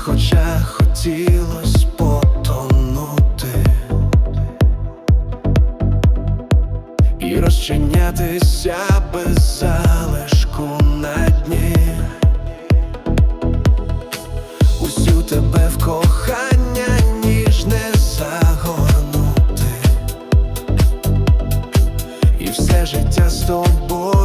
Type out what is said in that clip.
твоїх очах хотілось потонути і розчинятися без залишку на дні. Усю тебе в кохання ніжне загорнути, і все життя з тобою